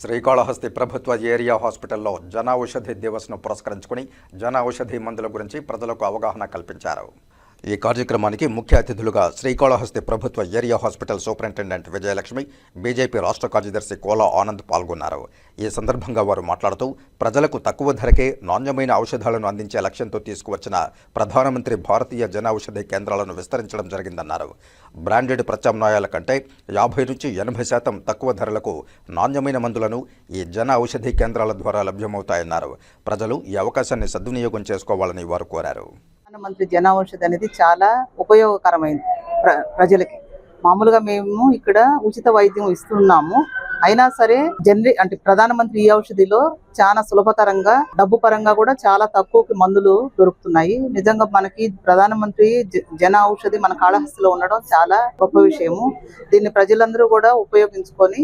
శ్రీకాళహస్తి ప్రభుత్వ ఏరియా హాస్పిటల్లో జన ఔషధి దివస్ను పురస్కరించుకుని జన ఔషధి మందుల గురించి ప్రజలకు అవగాహన కల్పించారు. ఈ కార్యక్రమానికి ముఖ్య అతిథులుగా శ్రీకాళహస్తి ప్రభుత్వ area hospital superintendent Vijayalakshmi BJP రాష్ట్ర కార్యదర్శి కోలా ఆనంద్ పాల్గొన్నారు. ఈ సందర్భంగా వారు మాట్లాడుతూ ప్రజలకు తక్కువ ధరకే నాణ్యమైన ఔషధాలను అందించే లక్ష్యంతో తీసుకువచ్చిన ప్రధానమంత్రి భారతీయ జన ఔషధి కేంద్రాలను విస్తరించడం జరిగిందన్నారు. బ్రాండెడ్ ప్రత్యామ్నాయాల కంటే యాభై నుంచి ఎనభై శాతం తక్కువ ధరలకు నాణ్యమైన మందులను ఈ జన ఔషధి కేంద్రాల ద్వారా లభ్యమవుతాయన్నారు. ప్రజలు ఈ అవకాశాన్ని సద్వినియోగం చేసుకోవాలని వారు కోరారు. ప్రధానమంత్రి జన ఔషధి అనేది చాలా ఉపయోగకరమైంది ప్ర ప్రజలకి. మామూలుగా మేము ఇక్కడ ఉచిత వైద్యం ఇస్తున్నాము. అయినా సరే జనరి అంటే ప్రధానమంత్రి ఈ ఔషధిలో చాలా సులభతరంగా డబ్బు పరంగా కూడా చాలా తక్కువకి మందులు దొరుకుతున్నాయి. నిజంగా మనకి ప్రధానమంత్రి జ- జన ఔషధి మన కాళహస్తిలో ఉండడం చాలా గొప్ప విషయము. దీన్ని ప్రజలందరూ కూడా ఉపయోగించుకొని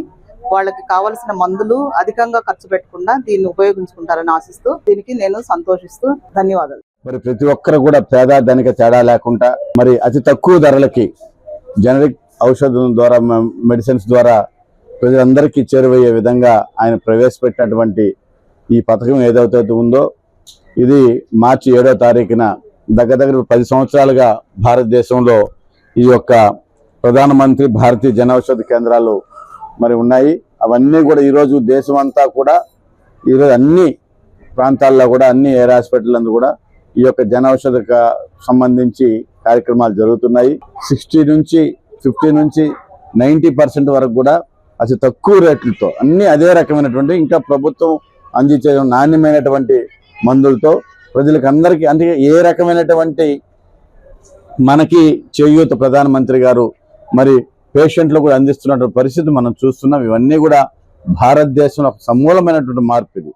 వాళ్ళకి కావలసిన మందులు అధికంగా ఖర్చు పెట్టకుండా దీన్ని ఉపయోగించుకుంటారని ఆశిస్తూ దీనికి నేను సంతోషిస్తూ ధన్యవాదాలు. మరి ప్రతి ఒక్కరు కూడా పేద ధనిక తేడా లేకుండా మరి అతి తక్కువ ధరలకి జనరిక్ ఔషధం ద్వారా మెడిసిన్స్ ద్వారా ప్రజలందరికీ చేరువయ్యే విధంగా ఆయన ప్రవేశపెట్టినటువంటి ఈ పథకం ఏదైతే ఉందో ఇది మార్చి ఏడో తారీఖున దగ్గర దగ్గర పది సంవత్సరాలుగా భారతదేశంలో ఈ యొక్క ప్రధానమంత్రి భారతీయ జనౌషధి కేంద్రాలు మరి ఉన్నాయి. అవన్నీ కూడా ఈరోజు దేశం అంతా కూడా ఈరోజు అన్ని ప్రాంతాల్లో కూడా అన్ని ఎయిర్ హాస్పిటల్ అందు కూడా ఈ యొక్క జన సంబంధించి కార్యక్రమాలు జరుగుతున్నాయి. సిక్స్టీ నుంచి ఫిఫ్టీ నుంచి నైంటీ పర్సెంట్ వరకు కూడా అతి తక్కువ రేట్లతో అన్ని అదే రకమైనటువంటి ఇంకా ప్రభుత్వం అందించే నాణ్యమైనటువంటి మందులతో ప్రజలకు అందరికీ అంటే ఏ రకమైనటువంటి మనకి చేయూత ప్రధానమంత్రి గారు మరి పేషెంట్లు కూడా అందిస్తున్నటువంటి పరిస్థితి మనం చూస్తున్నాం. ఇవన్నీ కూడా భారతదేశంలో ఒక సమూలమైనటువంటి మార్పు ఇది.